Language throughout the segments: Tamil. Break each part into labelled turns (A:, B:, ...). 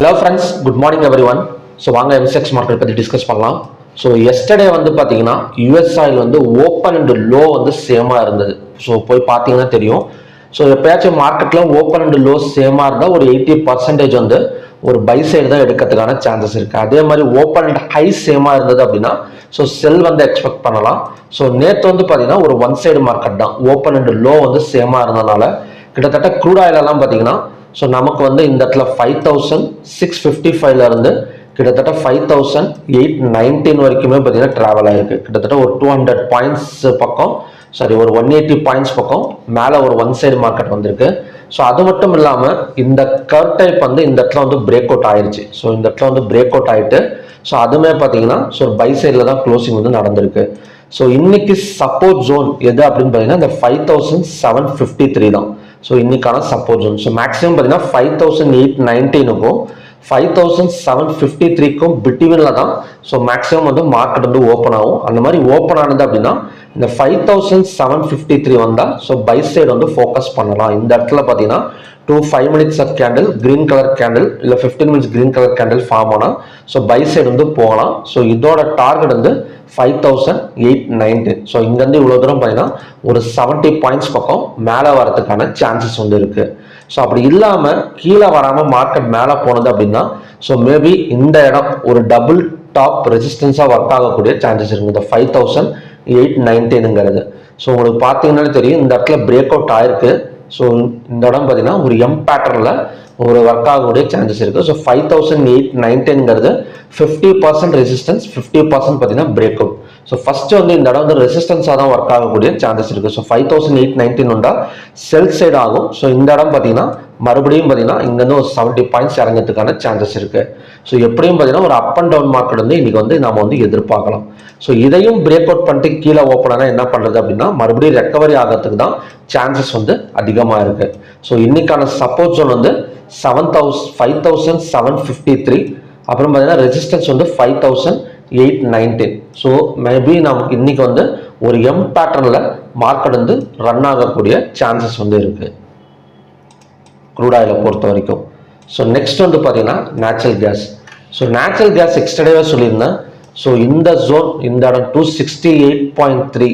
A: Hello friends good morning everyone so வாங்க எம்செக்ஸ் மார்க்கெட் பற்றி டிஸ்கஸ் பண்ணலாம். ஸோ எஸ்டர்டே வந்து பார்த்தீங்கன்னா யூஎஸ் ஆயில் வந்து ஓப்பன் அண்ட் லோ வந்து சேமாக இருந்தது. ஸோ போய் பார்த்தீங்கன்னா தெரியும். ஸோ எப்பயாச்சும் மார்க்கெட்டில் ஓப்பன் அண்ட் லோ சேமாக இருந்தால் ஒரு எயிட்டி பர்சன்டேஜ் வந்து ஒரு பை சைடு தான் எடுக்கிறதுக்கான சான்சஸ் இருக்குது அதே மாதிரி ஓப்பன் அண்ட் ஹை சேமாக இருந்தது அப்படின்னா ஸோ செல் வந்து எக்ஸ்பெக்ட் பண்ணலாம். ஸோ நேற்று வந்து பார்த்தீங்கன்னா ஒரு ஒன் சைடு மார்க்கெட் தான். ஓப்பன் அண்ட் லோ வந்து சேமாக இருந்ததுனால கிட்டத்தட்ட க்ரூட் ஆயிலெல்லாம் பார்த்தீங்கன்னா ஸோ நமக்கு வந்து இந்த இடத்துல ஃபைவ் தௌசண்ட் சிக்ஸ் ஃபிஃப்டி ஃபைவ்ல இருந்து கிட்டத்தட்ட ஃபைவ் தௌசண்ட் எயிட் நைன்டீன் வரைக்குமே பார்த்தீங்கன்னா ட்ராவல் ஆயிருக்கு. கிட்டத்தட்ட ஒரு டூ ஹண்ட்ரட் பாயிண்ட்ஸ் பக்கம் சாரி ஒரு ஒன் எயிட்டி பாயிண்ட்ஸ் பக்கம் மேலே ஒரு ஒன் சைடு மார்க்கெட் வந்திருக்கு. ஸோ அது மட்டும் இல்லாமல் இந்த கர் டைப் வந்து இந்த இடத்துல வந்து பிரேக் அவுட் ஆயிருச்சு. ஸோ இந்த இடத்துல வந்து பிரேக் அவுட் ஆயிட்டு ஸோ அதுவுமே பார்த்தீங்கன்னா ஸோ பை சைடில் தான் க்ளோசிங் வந்து நடந்திருக்கு. ஸோ இன்னைக்கு சப்போர்ட் ஜோன் எது அப்படின்னு பார்த்தீங்கன்னா இந்த five thousand seven fifty three தான். ஸோ இன்னைக்கான சப்போர்ட் ஜோன் ஸோ மேக்ஸிமம் பார்த்தீங்கன்னா ஃபைவ் தௌசண்ட் எயிட் நைன்டீனுக்கும் ஃபைவ் தௌசண்ட் செவன் ஃபிஃப்டி த்ரீக்கும் பிட்வீனில் தான் ஸோ மேக்ஸிமம் வந்து மார்க்கெட் வந்து ஓப்பன் ஆகும். அந்த மாதிரி ஓப்பன் ஆனது அப்படின்னா இந்த five thousand seven fifty three வந்தால் ஸோ பை சைடு வந்து ஃபோக்கஸ் பண்ணலாம். இந்த இடத்துல பார்த்தீங்கன்னா two five minutes of candle green colour candle இல்லை fifteen minutes green colour candle form ஆனால் ஸோ பை சைடு வந்து போகலாம். ஸோ இதோட டார்கெட் வந்து five thousand eight ninety so இங்கேருந்து இவ்வளோ தூரம் பார்த்தீங்கன்னா ஒரு செவன்ட்டி பாயிண்ட்ஸ் பக்கம் மேலே வரதுக்கான சான்சஸ் வந்து இருக்குது ஸோ அப்படி இல்லாமல் கீழே வராமல் மார்க்கெட் மேலே போனது அப்படின்னா ஸோ மேபி இந்த இடம் ஒரு டபுள் டாப் ரெசிஸ்டன்ஸாக ஒர்க் ஆகக்கூடிய சான்சஸ் இருக்குது இந்த ஃபைவ் தௌசண்ட் எயிட் நைன்டீனுங்கிறது ஸோ உங்களுக்கு பார்த்தீங்கன்னாலே தெரியும் இந்த இடத்துல பிரேக் அவுட் ஆயிருக்கு. ஸோ இந்த இடம் பார்த்தீங்கன்னா ஒரு எம் பேட்டர்னில் ஒரு ஒர்க் ஆகக்கூடிய சான்சஸ் இருக்குது so five thousand eight நைன்டீன்ங்கிறது fifty percent resistance fifty percent பார்த்தீங்கன்னா பிரேக் அவுட் ஸோ ஃபர்ஸ்ட் வந்து இந்த இடம் வந்து ரெசிஸ்டன்ஸாக தான் ஒர்க் ஆகக்கூடிய சான்சஸ் இருக்குது so five thousand eight nineteen உண்டா? செல் சைடு ஆகும். ஸோ இந்த இடம் பார்த்தீங்கன்னா மறுபடியும் பார்த்தீங்கன்னா இங்கேருந்து ஒரு செவன்ட்டி பாயிண்ட்ஸ் இறங்கிறதுக்கான சான்சஸ் இருக்குது ஸோ எப்படியும் பார்த்தீங்கன்னா ஒரு அப் அண்ட் டவுன் மார்க்கெட் வந்து இன்னைக்கு வந்து நம்ம வந்து எதிர்பார்க்கலாம். ஸோ இதையும் பிரேக் அவுட் பண்ணிட்டு கீழே ஓப்பன் ஆனால் என்ன பண்ணுறது அப்படின்னா மறுபடியும் ரெக்கவரி ஆகிறதுக்கு தான் சான்சஸ் வந்து அதிகமாக இருக்கு. ஸோ இன்னைக்கான சப்போர்ட் ஜோன் வந்து seven thousand five thousand seven fifty three அப்புறம் பார்த்தீங்கன்னா ரெசிஸ்டன்ஸ் வந்து five thousand eight nineteen so maybe நமக்கு இன்றைக்கி வந்து ஒரு எம் பேட்டர்னில் மார்க்கெட் வந்து ரன் ஆகக்கூடிய சான்சஸ் வந்து இருக்குது க்ரூட் ஆயிலை பொறுத்த வரைக்கும். ஸோ நெக்ஸ்ட் வந்து பார்த்தீங்கன்னா natural gas so natural gas எக்ஸ்டர்டேவாக சொல்லியிருந்தேன். ஸோ இந்த ஜோன் இந்த இடம் two sixty eight point three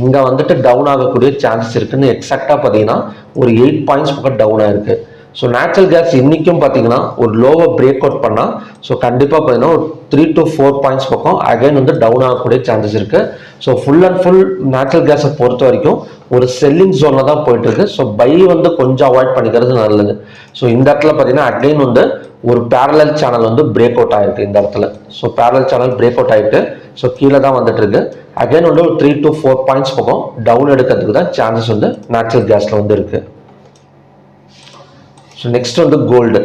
A: இங்கே வந்துட்டு டவுன் ஆகக்கூடிய சான்சஸ் இருக்குதுன்னு எக்ஸாக்டாக பார்த்தீங்கன்னா ஒரு எயிட் பாயிண்ட்ஸ் பக்கம் டவுன் ஆயிருக்கு. ஸோ நேச்சுரல் கேஸ் இன்றைக்கும் பார்த்தீங்கன்னா ஒரு லோவை பிரேக் அவுட் பண்ணால் ஸோ கண்டிப்பாக பார்த்தீங்கன்னா ஒரு த்ரீ டு ஃபோர் பாயிண்ட்ஸ் பக்கம் அகைன் வந்து டவுன் ஆகக்கூடிய சான்சஸ் இருக்குது so full and full natural கேஸை பொறுத்த வரைக்கும் ஒரு செல்லிங் ஜோனில் தான் போயிட்டுருக்கு ஸோ பை வந்து கொஞ்சம் அவாய்ட் பண்ணிக்கிறது நல்லது. ஸோ இந்த இடத்துல பார்த்தீங்கன்னா அகைன் வந்து ஒரு பேரலல் சேனல் வந்து பிரேக் அவுட் ஆகிருக்கு இந்த இடத்துல. So parallel channel break out ஆகிட்டு ஸோ கீழே தான் வந்துட்டு இருக்கு. அகைன் வந்து ஒரு த்ரீ டு ஃபோர் பாயிண்ட்ஸ் பக்கம் டவுன் எடுக்கிறதுக்கு தான் சான்சஸ் வந்து நேச்சுரல் கேஸில் வந்து இருக்குது ஸோ நெக்ஸ்ட் வந்து கோல்டு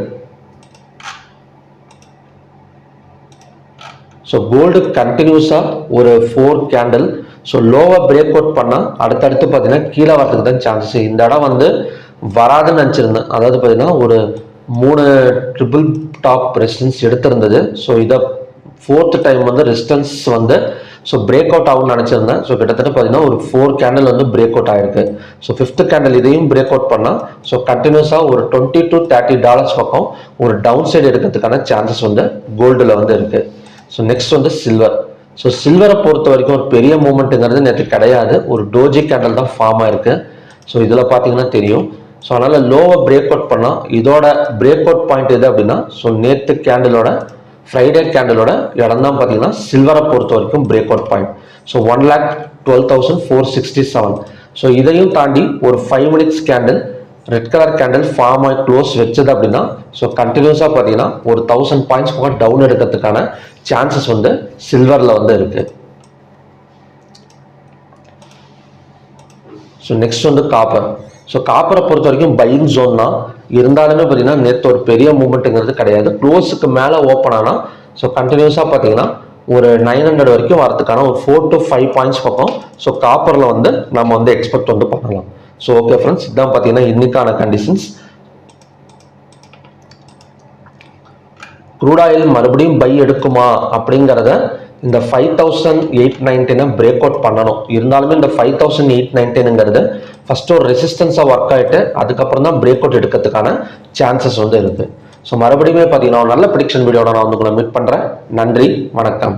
A: ஸோ கோல்டு கண்டினியூஸாக ஒரு ஃபோர் கேண்டில் ஸோ லோவாக பிரேக் அவுட் பண்ணால் அடுத்தடுத்து பார்த்தீங்கன்னா கீழே வரதுக்கு தான் சான்சஸ் இந்த இடம் வந்து வராதுன்னு நினச்சிருந்தேன். அதாவது பார்த்தீங்கன்னா ஒரு மூணு ட்ரிபிள் டாப் ரெசிடன்ஸ் எடுத்திருந்தது. ஸோ இதை ஃபோர்த் டைம் வந்து ரெசிஸ்டன்ஸ் வந்து ஸோ பிரேக் அவுட் ஆகும்னு நினச்சிருந்தேன். ஸோ கிட்டத்தட்ட பார்த்தீங்கன்னா ஒரு ஃபோர் கேண்டில் வந்து பிரேக் அவுட் ஆயிருக்கு. ஸோ ஃபிஃப்த் கேண்டில் இதையும் பிரேக் அவுட் பண்ணால் ஸோ கண்டினியூஸாக ஒரு டுவெண்ட்டி டு தேர்ட்டி டாலர்ஸ் பக்கம் ஒரு டவுன் சைடு எடுக்கிறதுக்கான சான்சஸ் வந்து கோல்டில் வந்து இருக்குது ஸோ நெக்ஸ்ட் வந்து சில்வர் ஸோ சில்வரை பொறுத்த வரைக்கும் ஒரு பெரிய மூமெண்ட்டுங்கிறது நேற்று கிடையாது. ஒரு டோஜி கேண்டல் தான் ஃபார்ம் ஆயிருக்கு. ஸோ இதில் பார்த்தீங்கன்னா தெரியும். ஸோ அதனால் லோவை பிரேக் அவுட் பண்ணால் இதோட பிரேக் அவுட் பாயிண்ட் எது அப்படின்னா ஸோ நேற்று கேண்டிலோட ஃப்ரைடே கேண்டிலோட இடம் தான் பார்த்தீங்கன்னா சில்வரை பொறுத்த வரைக்கும் break out point so one lakh twelve thousand four sixty seven so இதையும் தாண்டி ஒரு five minutes candle red colour candle form ஆகி க்ளோஸ் வச்சது அப்படின்னா ஸோ கண்டினியூஸாக பார்த்தீங்கன்னா ஒரு தௌசண்ட் பாயிண்ட்ஸ் போக டவுன் எடுக்கிறதுக்கான சான்சஸ் வந்து சில்வரில் வந்து இருக்குது ஸோ நெக்ஸ்ட் வந்து காப்பர் ஸோ காப்பரை பொறுத்த வரைக்கும் பையிங் ஜோன் தான். இருந்தாலுமே பார்த்தீங்கன்னா நேற்று ஒரு பெரிய மூமெண்ட்டுங்கிறது கிடையாது. க்ளோஸுக்கு மேலே ஓப்பன் ஆனால் ஸோ கண்டினியூஸாக பார்த்தீங்கன்னா ஒரு நைன் ஹண்ட்ரட் வரைக்கும் வரதுக்கான ஒரு ஃபோர் டு ஃபைவ் பாயிண்ட்ஸ் பக்கம் ஸோ காப்பரில் வந்து நம்ம வந்து எக்ஸ்பெக்ட் வந்து பண்ணலாம். ஸோ ஓகே ஃப்ரெண்ட்ஸ் இதான் பார்த்தீங்கன்னா இன்னைக்கான கண்டிஷன்ஸ் க்ரூட் ஆயில் மறுபடியும் பை எடுக்குமா அப்படிங்கிறத இந்த ஃபைவ் தௌசண்ட் எயிட் நைன்டீனை பிரேக் அவுட் பண்ணணும். இருந்தாலுமே இந்த ஃபைவ் தௌசண்ட் எயிட் நைன்டீனுங்கிறது ஃபஸ்ட்டு ஒரு ரெசிஸ்டன்ஸாக ஒர்க் ஆகிட்டு அதுக்கப்புறம் தான் பிரேக் அவுட் எடுக்கிறதுக்கான சான்சஸ் வந்து இருக்குது ஸோ மறுபடியுமே பார்த்தீங்கன்னா ஒரு நல்ல ப்ரிடிக்ஷன் வீடியோட நான் வந்து உங்களை மீட் பண்ணுறேன் நன்றி வணக்கம்.